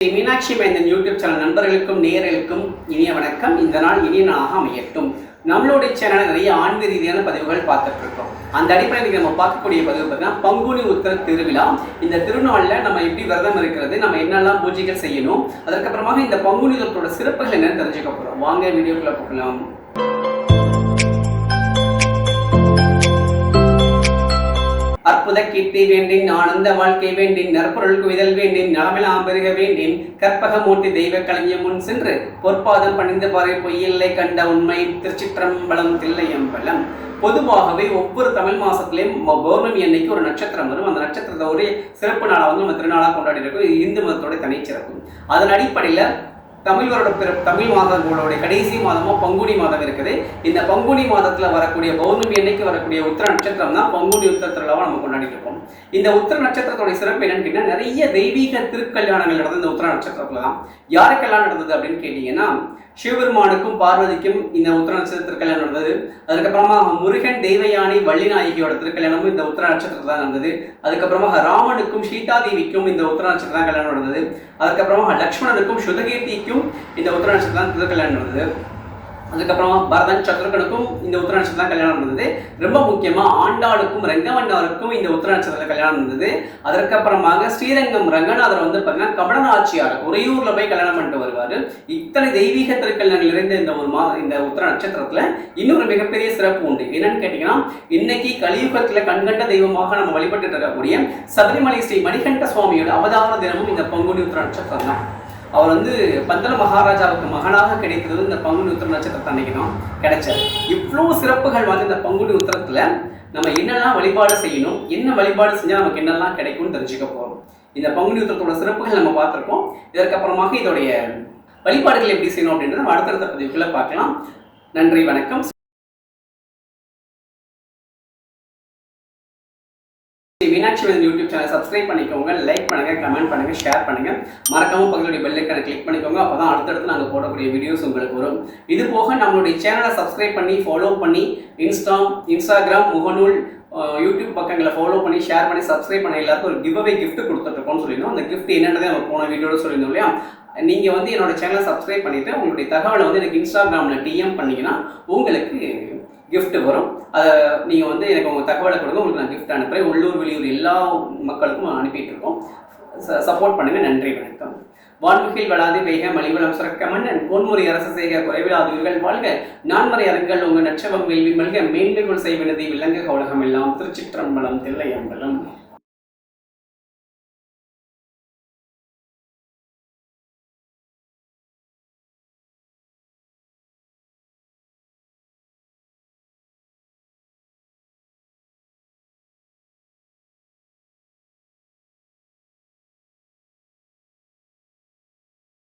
ஸ்ரீ மீனாட்சி மைந்தன் YouTube channel நண்பர்களுக்கும் நேயர்களுக்கும் இனிய வணக்கம். இந்த நாள் இனிய நாளாக அமையட்டும். நம்மளுடைய சேனலில் நிறைய ஆன்மீக ரீதியான பதிவுகள் பார்த்துட்டு இருக்கோம். அந்த அடிப்படையில் நம்ம பார்க்கக்கூடிய பதிவு பார்த்தீங்கன்னா பங்குனி உத்தர திருவிழா. இந்த திருநாளில் நம்ம எப்படி விரதம் இருக்கிறது நம்ம என்னெல்லாம் பூஜைகள் செய்யணும் அதற்கப்புறமாக இந்த பங்குனி உத்தரத்தோட சிறப்புகள் என்னன்னு தெரிஞ்சுக்க போகிறோம் வாங்க வீடியோக்குள்ள போகலாம். அற்புத கீர்த்தி வேண்டின் ஆனந்த வாழ்க்கை வேண்டின் நற்பொருள் குவிதல் வேண்டின் நலமெல்லாம் பெருக வேண்டின் கற்பக மூட்டி தெய்வ களஞ்சியம் முன் சென்று பொற்பாதம் பணிந்து பாறை பொய்யில்லை கண்ட உண்மை திருச்சிற்றம்பலம் தில்லையம்பலம். பொதுவாகவே ஒவ்வொரு தமிழ் மாசத்துலயும் பௌர்ணமி அன்னைக்கு ஒரு நட்சத்திரம் வரும். அந்த நட்சத்திரத்தை ஒரு சிறப்பு நாளா வந்து நம்ம திருநாளா கொண்டாடி இருக்கோம் இது இந்து மதத்தோட தனிச்சிறப்பு. அதன் அடிப்படையில தமிழ் வருட பிற தமிழ் மாதங்களுடைய கடைசி மாதமும் பங்குனி மாதம் இருக்குது. இந்த பங்குனி மாதத்தில் வரக்கூடிய பௌர்ணமி அன்னைக்கு வரக்கூடிய உத்தர நட்சத்திரம் தான் பங்குனி உத்தர திருவிழாவை நம்ம கொண்டாடிட்டு இருக்கோம். இந்த உத்தர நட்சத்திரத்தோட சிறப்பு என்னன்னு கேட்டால் நிறைய தெய்வீக திருக்கல்யாணங்கள் நடந்தது இந்த உத்தர நட்சத்திரத்தில் தான். யாருக்கெல்லாம் நடந்தது அப்படின்னு கேட்டீங்கன்னா சிவபெருமானுக்கும் பார்வதிக்கும் இந்த உத்திர நட்சத்திர திருக்கல்யாணம் நடந்தது. அதுக்கப்புறமா முருகன் தெய்வயானி வள்ளிநாயகியோட திருக்கல்யாணமும் இந்த உத்திர நட்சத்திரத்தில் தான் நடந்தது. அதுக்கப்புறமா ராமனுக்கும் சீதாதேவிக்கும் இந்த உத்திர நட்சத்திரம் தான் கல்யாணம் நடந்தது. அதுக்கப்புறமா லக்ஷ்மணனுக்கும் சுதகீர்த்திக்கும் இந்த உத்திர நட்சத்திரம் தான் திருக்கல்யாணம் நடந்தது. அதுக்கப்புறமா பரதன் சத்ருகனுக்கும் இந்த உத்தர நட்சத்திரம் தான் கல்யாணம் நடந்தது. ரொம்ப முக்கியமா ஆண்டாளுக்கும் ரங்கமன்னாருக்கும் இந்த உத்தர நட்சத்திரத்தில் கல்யாணம் நடந்தது. அதற்கப்புறமாக ஸ்ரீரங்கம் ரங்கநாதர் வந்து பார்த்தீங்கன்னா கமலநாச்சியார் உறையூர்ல போய் கல்யாணம் பண்ணிட்டு வருவார். இத்தனை தெய்வீக திருக்கல்யாணங்கள் நிறைந்த இந்த ஒரு மா இந்த உத்தர நட்சத்திரத்துல இன்னொரு மிகப்பெரிய சிறப்பு உண்டு. என்னன்னு கேட்டீங்கன்னா இன்னைக்கு கலியுகத்துல கண்கண்ட தெய்வமாக நம்ம வழிபட்டு இருக்கக்கூடிய சபரிமலை ஸ்ரீ மணிகண்ட சுவாமியோட அவதார தினமும் இந்த பங்குனி உத்தர நட்சத்திரம் தான். அவர் வந்து பந்தல மகாராஜாவுக்கு மகனாக கிடைத்தது இந்த பங்குனி உத்திர நட்சத்திரத்தை அன்னைக்கு தான் கிடைச்சார். இவ்வளோ சிறப்புகள் வந்து இந்த பங்குனி உத்தரத்துல நம்ம என்னெல்லாம் வழிபாடு செய்யணும் என்ன வழிபாடு செஞ்சா நமக்கு என்னெல்லாம் கிடைக்கும்னு தெரிஞ்சுக்க போறோம். இந்த பங்குனி உத்திரத்தோட சிறப்புகள் நம்ம பார்த்துருக்கோம். இதற்கப்புறமாக இதோடைய வழிபாடுகள் எப்படி செய்யணும் அப்படின்றத நம்ம அடுத்தடுத்த பதிவுகளை பார்க்கலாம். நன்றி வணக்கம். மீனாட்சி வந்து யூடியூப் சேனல் சப்ஸ்கிரைப் பண்ணிக்கோங்க லைக் பண்ணுங்க கமெண்ட் பண்ணுங்க ஷேர் பண்ணுங்க. மறக்காம பக்கத்துடைய பெல் ஐக்கனை கிளிக் பண்ணிக்கோங்க அப்பதான் அடுத்தடுத்து நாங்கள் போடக்கூடிய வீடியோஸ் உங்களுக்கு வரும். இது போக நம்மளுடைய சேனலை சப்ஸ்கிரைப் பண்ணி ஃபாலோ பண்ணி இன்ஸ்டா இன்ஸ்டாகிராம் முகநூல் யூடியூப் பக்கங்களை ஃபாலோ பண்ணி ஷேர் பண்ணி சப்ஸ்கிரைப் பண்ண எல்லாருக்கும் ஒரு கிவ் அவே கிஃப்ட் கொடுத்துட்ருக்கோம்னு சொல்லியிருந்தோம். அந்த கிஃப்ட் என்னன்றதை நம்ம போன வீடியோட சொல்லியிருந்தோம் இல்லையா? நீங்கள் வந்து என்னோட சேனலை சப்ஸ்கிரைப் பண்ணிவிட்டு உங்களுடைய தகவலை வந்து எனக்கு இன்ஸ்டாகிராமில் டிஎம் பண்ணிங்கன்னா உங்களுக்கு கிஃப்ட் வரும். அதை நீங்கள் வந்து எனக்கு உங்கள் தகவலை கொடுங்க. உங்களுக்கு நான் கிஃப்ட் அனுப்புகிறேன் உள்ளூர் வெளியூர் எல்லா மக்களுக்கும் அனுப்பிட்டு இருக்கோம் சப்போர்ட் பண்ணுங்க. நன்றி வணக்கம். வான்முகில் வளாதி வேக மலிவளம் சுரக்க மன்னன். பொன்முறை அரசு செய்க குறைவிலாதவர்கள் வாழ்க. நான்மறை அரங்கள் உங்கள் நட்சவம் வேள்வி மல்க. மேன்மைகள் செய்வனதை விலங்குக உலகம் எல்லாம் திருச்சிற்றம்பலம் தில்லை அம்பலம்